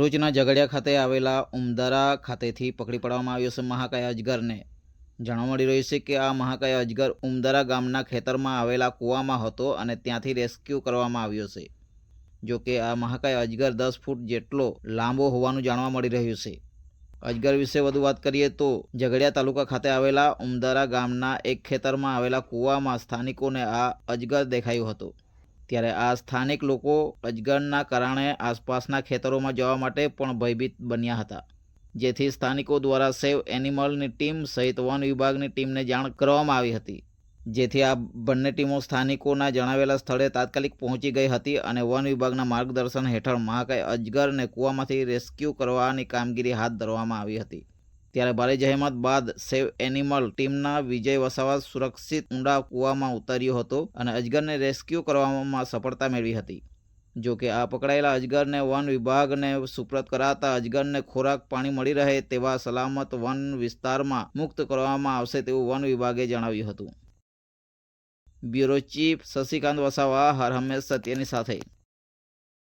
ભરૂચના ઝઘડિયા ખાતે આવેલા ઉમદારા ખાતેથી પકડી પાડવામાં આવ્યો છે મહાકાય અજગરને. જાણવા મળી રહ્યું છે કે આ મહાકાય અજગર ઉમદારા ગામના ખેતરમાં આવેલા કૂવામાં હતો અને ત્યાંથી રેસ્ક્યુ કરવામાં આવ્યો છે. જો કે આ મહાકાય અજગર દસ ફૂટ જેટલો લાંબો હોવાનું જાણવા મળી રહ્યું છે. અજગર વિશે વધુ વાત કરીએ તો ઝઘડિયા તાલુકા ખાતે આવેલા ઉમદારા ગામના એક ખેતરમાં આવેલા કૂવામાં સ્થાનિકોને આ અજગર દેખાયું હતું. ત્યારે આ સ્થાનિક લોકો અજગરના કારણે આસપાસના ખેતરોમાં જવા માટે પણ ભયભીત બન્યા હતા. જેથી સ્થાનિકો દ્વારા સેવ એનિમલની ટીમ સહિત વન વિભાગની ટીમને જાણ કરવામાં આવી હતી. જેથી આ બંને ટીમો સ્થાનિકોના જણાવેલા સ્થળે તાત્કાલિક પહોંચી ગઈ હતી અને વન વિભાગના માર્ગદર્શન હેઠળ મહાકાય અજગરને કૂવામાંથી રેસ્ક્યુ કરવાની કામગીરી હાથ ધરવામાં આવી હતી. ત્યારે ભારે જહેમત બાદ સેવ એનિમલ ટીમના વિજય વસાવા સુરક્ષિત ઊંડા કૂવામાં ઉતર્યો હતો અને અજગરને રેસ્ક્યુ કરવામાં સફળતા મેળવી હતી. જો કે આ પકડાયેલા અજગરને વન વિભાગને સુપ્રત કરાતા અજગરને ખોરાક પાણી મળી રહે તેવા સલામત વન વિસ્તારમાં મુક્ત કરવામાં આવશે તેવું વન વિભાગે જણાવ્યું હતું. બ્યુરો ચીફ શશિકાંત વસાવા, હર હંમેશ સત્યની સાથે.